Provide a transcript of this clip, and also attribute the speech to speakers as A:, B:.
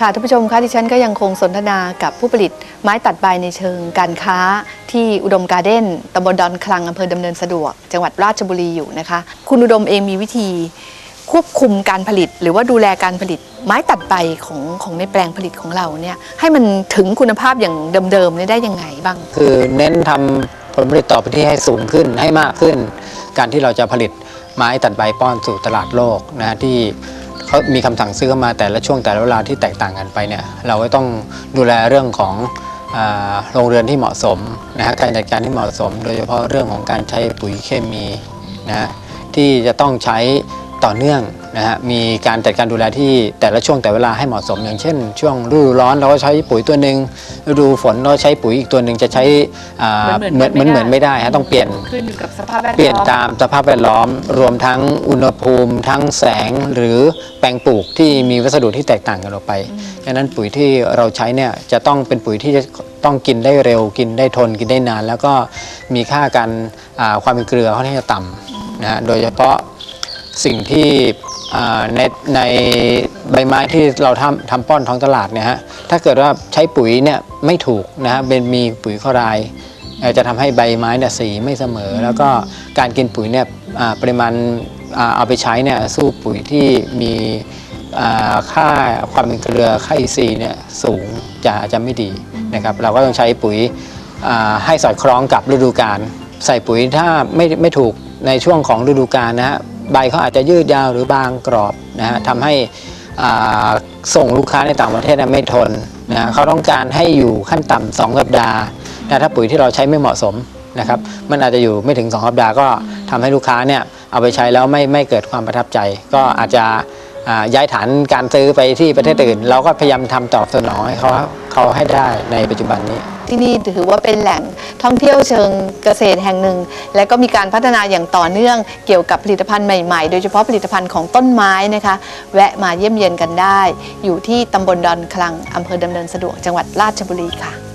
A: ค่ะท่านผู้ชมคะดิฉันก็ยังคงสนทนากับผู้ผลิตไม้ตัดใบในเชิงการค้า ที่อุดมการ์เด้นตำบลดอนคลังอำเภอดำเนินสะดวก จังหวัดราชบุรีอยู่นะคะ คุณอุดมเองมีวิธี ควบคุมการผลิต หรือว่าดูแลการผลิตไม้ตัดใบของของในแปลงผลิตของเราเนี่ยให้มันถึงคุณภาพอย่างเดิมๆเนี่ยได้ยังไงบ้าง
B: คือเน้นทำผลผลิตต่อไปที่ให้สูงขึ้นให้มากขึ้น การที่เราจะผลิตไม้ตัดใบป้อนสู่ตลาดโลกนะที่ เขามีคำสั่งซื้อมาแต่ละช่วงแต่ละเวลาที่แตกต่างกันไปเนี่ยเราก็ต้องดูแลเรื่องของโรงเรือนที่เหมาะสมนะฮะการจัดการที่เหมาะสม โดยเฉพาะเรื่องของการใช้ปุ๋ยเคมีนะฮะที่จะต้องใช้ต่อเนื่อง นะฮะมีการจัดการดูแลที่แต่ละช่วงแต่เวลาให้เหมาะสม อย่างเช่น ช่วงฤดูร้อนเราก็ใช้ปุ๋ยตัวหนึ่งฤดูฝนเราใช้ปุ๋ยอีกตัวหนึ่งจะใช้อ่า
A: เห
B: เห
A: มื
B: มื
A: อ
B: อนนเหมือนเหมือนไม่ได้ฮะต้องเปลี่ยน
A: ขึ้นอยู่กับสภาพแวดล้อม
B: เปลี่ยนตามสภาพแวดล้อม รวมทั้งอุณหภูมิ ทั้งแสงหรือแปลงปลูกที่มีวัสดุที่แตกต่างกันออกไปฉะนั้นปุ๋ยที่เราใช้เนี่ยจะต้องเป็นปุ๋ยที่จะต้องกินได้เร็วกินได้ทนกินได้นาน แล้วก็มีค่าการอ่าความเป็นเกลือค่อนข้างจะต่ำนะฮะโดยเฉพาะสิ่งที่อ่า ในในใบไม้ที่เราทำทำป้อนท้องตลาดเนี่ยฮะถ้าเกิดว่าใช้ปุ๋ยเนี่ยไม่ถูกนะฮะเป็นมีปุ๋ยคลอไรด์เอ่อจะทำให้ใบไม้เนี่ยสีไม่เสมอ แล้วก็การกินปุ๋ยเนี่ยปริมาณเอาไปใช้เนี่ยสู้ปุ๋ยที่มีค่าความเป็นเกลือค่าอินทรีย์เนี่ยสูงจะจะไม่ดีนะครับเราก็ต้องใช้ปุ๋ยให้สอดคล้องกับฤดูกาลใส่ปุ๋ยถ้าไม่ไม่ถูกในช่วงของฤดูกาลนะฮะใบเขาอาจจะยืดยาวหรือบางกรอบนะฮะทำให้ส่งลูกค้าในต่างประเทศเนี่ยไม่ทนนะเขาต้องการให้อยู่ขั้นต่ำสองสัปดาห์นะถ้าปุ๋ยที่เราใช้ไม่เหมาะสมนะครับมันอาจจะอยู่ไม่ถึง2สัปดาห์ก็ทำให้ลูกค้าเนี่ยเอาไปใช้แล้วไม่ไม่เกิดความประทับใจ ก็อาจจะย้ายฐานการซื้อไปที่ประเทศอื่น เราก็พยายามทำตอบสนองให้เขาเขาให้ได้ในปัจจุบันนี้
A: ที่นี่ถือว่าเป็นแหล่งท่องเที่ยวเชิงเกษตรแห่งหนึ่ง และก็มีการพัฒนาอย่างต่อเนื่องเกี่ยวกับผลิตภัณฑ์ใหม่ๆ โดยเฉพาะผลิตภัณฑ์ของต้นไม้นะคะ แวะมาเยี่ยมเยียนกันได้ อยู่ที่ตำบลดอนคลังอำเภอดำเนินสะดวกจังหวัดราชบุรีค่ะ